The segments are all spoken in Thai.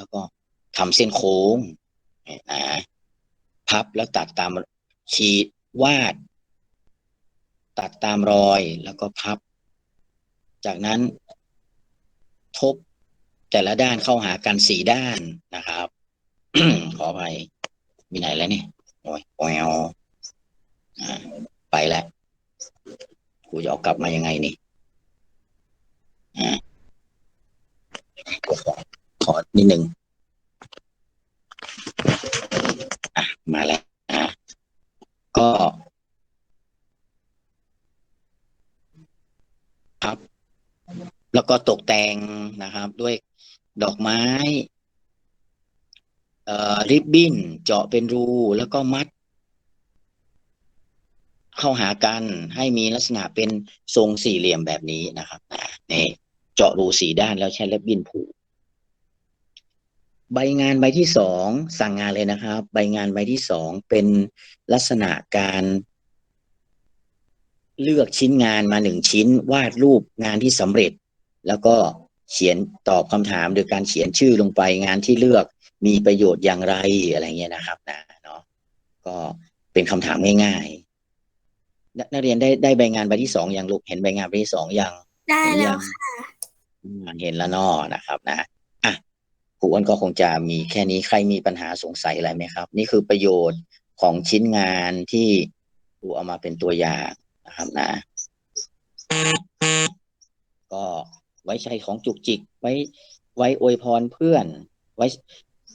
แล้วก็ทำเส้นโค้งนะพับแล้วตัดตามขีดวาด ตัดตามรอยแล้วก็พับ จากนั้นทบแต่ละด้านเข้าหากันสี่ด้านนะครับ ขออภัยมีไหนแล้วเนี่ยโอ้ยแอวไปแล้วกูจะเอากลับมายังไงนี่อ่าข อขอนิดหนึ่งอะมาแล้วอะก็ครับ แล้วก็ตกแต่งนะครับ ด้วยดอกไม้เอ่อริบบิ้นเจาะเป็นรูแล้วก็มัด เข้าหากันให้มีลักษณะเป็นทรงสี่เหลี่ยมแบบนี้นะครับนี่เจาะรูสี่ด้านแล้วใช้ริบบิ้นผูก ใบงานใบที่สองสั่งงานเลยนะครับ ใบงานใบที่สองเป็นลักษณะการเลือกชิ้นงานมาหนึ่งชิ้น วาดรูปงานที่สำเร็จ แล้วก็เขียนตอบคำถามโดยการเขียนชื่อลงไปงานที่เลือกมีประโยชน์อย่างไรอะไรเงี้ยนะครับนะเนาะก็เป็นคำถามง่ายๆนนักเรียนได้ได้ใบงานใบที่สองยังลูกเห็นใบงานใบที่สองยังได้เห็นแล้ยัวงค่ะอืมเห็นแล้วเนอนะครับนะอะ ครูอ้วนก็คงจะมีแค่นี้ใครมีปัญหาสงสัยอะไรไหมครับ นี่คือประโยชน์ของชิ้นงานที่ครูเอามาเป็นตัวอย่างนะครับนะ ก็ไว้ใช้ของจุกจิก ไว้ไว้อวยพรเพื่อน ไว้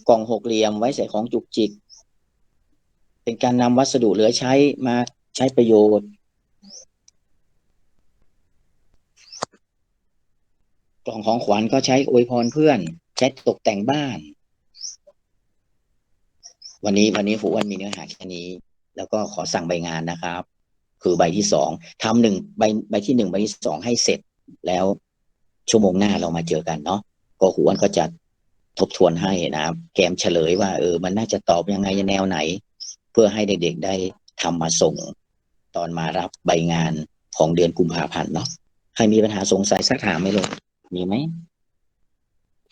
กล่องหกเหลี่ยม ไว้ใส่ของจุกจิก เป็นการนำวัสดุเหลือใช้มาใช้ประโยชน์กล่องของขวัญก็ใช้อวยพรเพื่อน ใช้ตกแต่งบ้าน วันนี้วันนี้ครูอ้วนมีเนื้อหาแค่นี้ แล้วก็ขอสั่งใบงานนะครับ คือใบที่สองทำหนึ่งใบใบที่หนึ่งใบที่สองให้เสร็จแล้วชั่วโมงหน้าเรามาเจอกันเนาะก็ครูอ้วนก็จะทบทวนให้นะครับ แกมเฉลยว่าเออมันน่าจะตอบยังไงแนวไหน เพื่อให้เด็กๆได้ทำมาส่ง ตอนมารับใบงานของเดือนกุมภาพันธ์เนาะใครมีปัญหาสงสัยสักถามไหมลูกมีไหม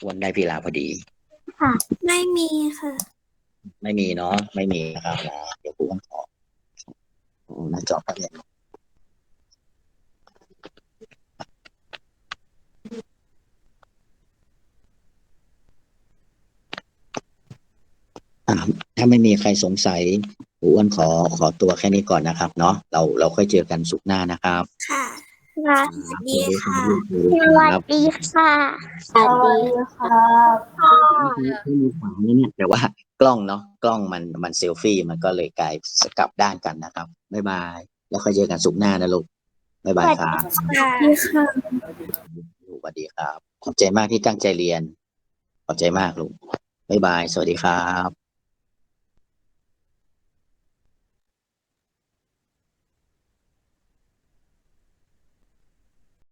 วันได้เวลาพอดีไม่มีค่ะ ไม่มีเนาะไม่มีนะครับนะเดี๋ยวครูต้องขอโอ้หน้าจอแป๊บนึงอ่าถ้าไม่มีใครสงสัยครูอ้วนขอขอตัวแค่นี้ก่อนนะครับ เนาะเราเราค่อยเจอกันสุกร์หน้านะครับ ค่ะ ค่ะสวัสดีค่ะสวัสดีค่ะสวัสดีค่ะไม่มีขวางนี่เนี่ยแต่ว่ากล้องเนาะกล้องมันมันเซลฟี่มันก็เลยกลายสกลับด้านกันนะครับบ๊ายบาย แล้วค่อยเจอกันสุกร์หน้านะลูกบ๊ายบายครับสวัสดีค่ะลูกสวัสดีครับ ขอบใจมากที่ตั้งใจเรียน ขอบใจมากลูกบ๊ายบาย สวัสดีครับ